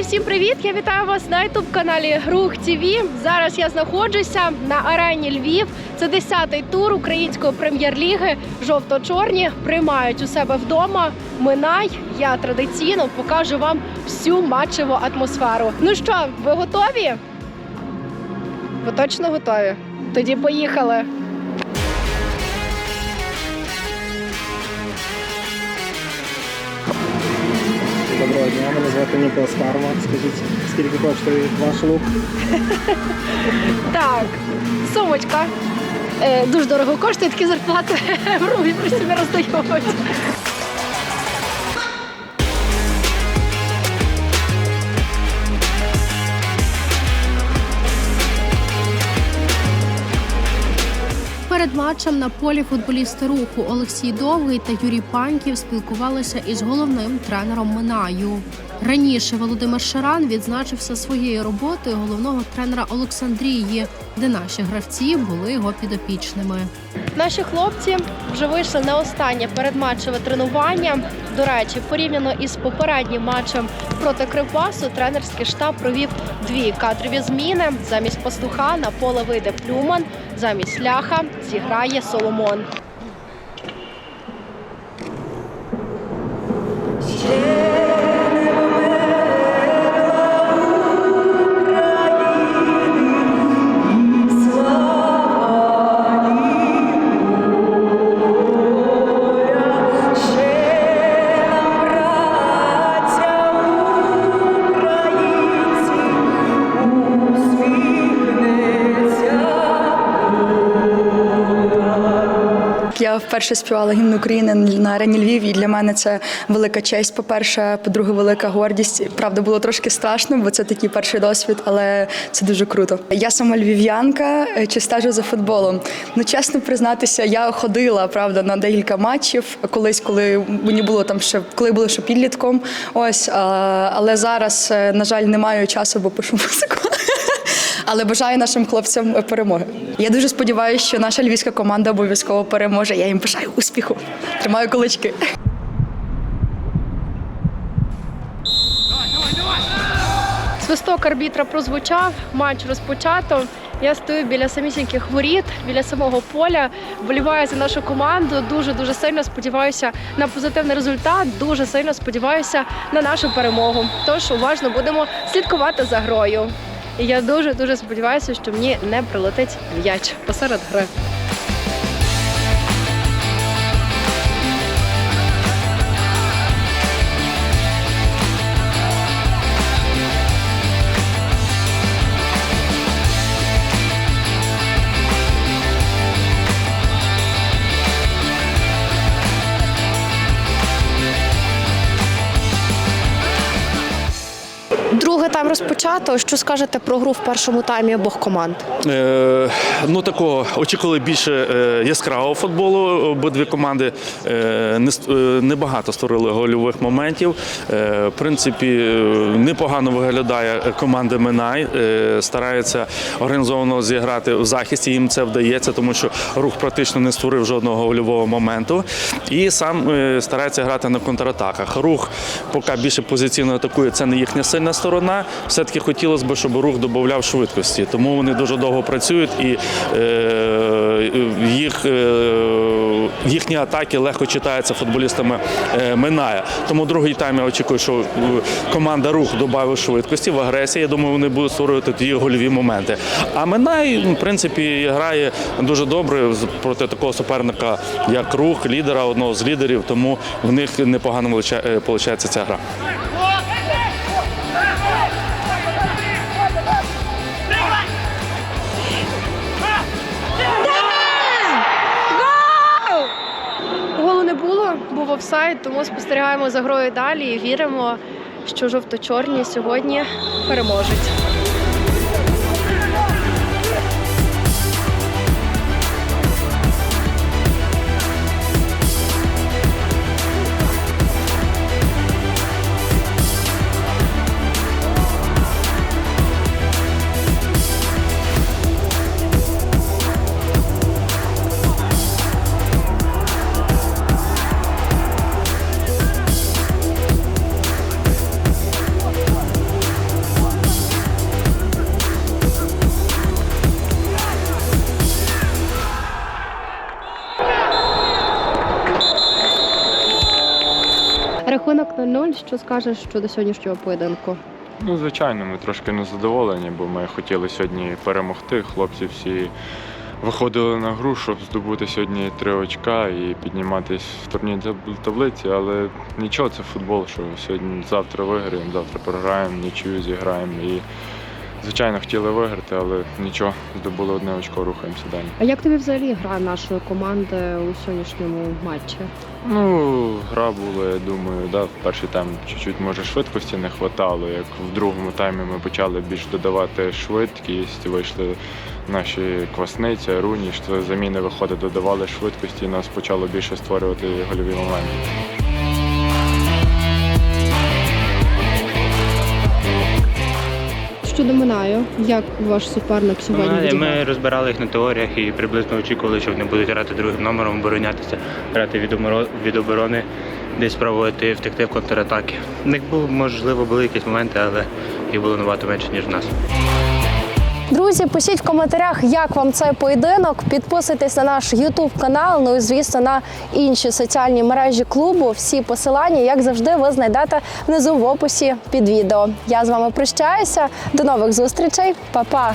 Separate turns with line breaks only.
Друзі, всім привіт! Я вітаю вас на ютуб каналі Рух ТВ. Зараз я знаходжуся на арені Львів. Це 10-й тур української прем'єр-ліги. Жовто-чорні приймають у себе вдома. Минай. Я традиційно покажу вам всю матчеву атмосферу. Ну що, ви готові? Ви точно готові? Тоді поїхали.
Доброго дня, мене звати Ніколас Карма. Скажіть, скільки коштує ваш лук?
Так, сумочка. Е, дуже дорого коштує, такі зарплати в рубі просто не роздають. Перед матчем на полі футболісти руху Олексій Довгий та Юрій Паньків спілкувалися із головним тренером Минаю. Раніше Володимир Шаран відзначився своєю роботою головного тренера Олександрії, де наші гравці були його підопічними. Наші хлопці вже вийшли на останнє передматчеве тренування. До речі, порівняно із попереднім матчем проти Кривбасу, тренерський штаб провів дві кадрові зміни. Замість пастуха на поле вийде Плюман, замість ляха зіграє Соломон.
Я вперше співала гімн України на арені Львів, і для мене це велика честь. По-перше, по-друге, велика гордість. Правда, було трошки страшно, бо це такий перший досвід, але це дуже круто. Я сама львів'янка, е, чи стежу за футболом. Ну, чесно признатися, я ходила правда на декілька матчів колись, коли мені було там ще коли було ще підлітком. Ось але зараз, е, на жаль, не маю часу, бо пишу музику. Але бажаю нашим хлопцям перемоги. Я дуже сподіваюся, що наша львівська команда обов'язково переможе. Я їм бажаю успіху. Тримаю кулачки.
Свисток арбітра прозвучав, матч розпочато. Я стою біля самісіньких воріт, біля самого поля. Вболіваю за нашу команду. Дуже дуже сильно сподіваюся на позитивний результат. Дуже сильно сподіваюся на нашу перемогу. Тож уважно будемо слідкувати за грою. І я дуже дуже сподіваюся, що мені не прилетить м'яч посеред гри. Другий тайм розпочато. Що скажете про гру в першому таймі обох команд?
Е, ну такого очікували більше е, яскравого футболу. Обидві команди е, не е, небагато створили гольових моментів. Е, в принципі, непогано виглядає команда Минай. Е, старається організовано зіграти в захисті. Їм це вдається, тому що рух практично не створив жодного гольового моменту. І сам старається грати на контратаках. Рух поки більше позиційно атакує, це не їхня сильна сторона. Все-таки хотілося б, щоб рух додавав швидкості. Тому вони дуже довго працюють і е, їх, е, їхні атаки легко читаються футболістами е, Минає. Тому другий тайм я очікую, що команда рух додавить швидкості в агресії. Я думаю, вони будуть створювати тоді гольові моменти. А Минай, в принципі, грає дуже добре проти такого суперника, як рух, лідера, одного з лідерів. Тому в них непогано виходить ця гра.
Офсайд, тому спостерігаємо за грою далі і віримо, що жовто-чорні сьогодні переможуть. 0-0. Що скажеш щодо сьогоднішнього поєдинку?
Ну, звичайно, ми трошки незадоволені, бо ми хотіли сьогодні перемогти. Хлопці всі виходили на гру, щоб здобути сьогодні три очка і підніматись в турнірній таблиці. Але нічого, це футбол, що сьогодні завтра виграємо, завтра програємо, нічию зіграємо. І, звичайно, хотіли виграти, але нічого, здобули одне очко, рухаємося далі.
А як тобі взагалі гра нашої команди у сьогоднішньому матчі?
Ну, гра була, я думаю, да, в перший тайм чуть-чуть може швидкості не хватало. Як в другому таймі ми почали більш додавати швидкість, вийшли наші квасниці, руні, що заміни виходить, додавали швидкості, і нас почало більше створювати гольові моменти.
Щодо Минаю, як ваш суперник сьогодні Ми.
Ми розбирали їх на теоріях і приблизно очікували, що вони будуть грати другим номером, оборонятися, грати від, оборо- від оборони, десь спробувати втекти в контратаки. В них був, можливо, були якісь моменти, але їх було набагато менше, ніж в нас.
Друзі, пишіть в коментарях, як вам цей поєдинок. Підписуйтесь на наш Ютуб канал. Ну і звісно на інші соціальні мережі клубу. Всі посилання, як завжди, ви знайдете внизу в описі під відео. Я з вами прощаюся. До нових зустрічей, Па-па!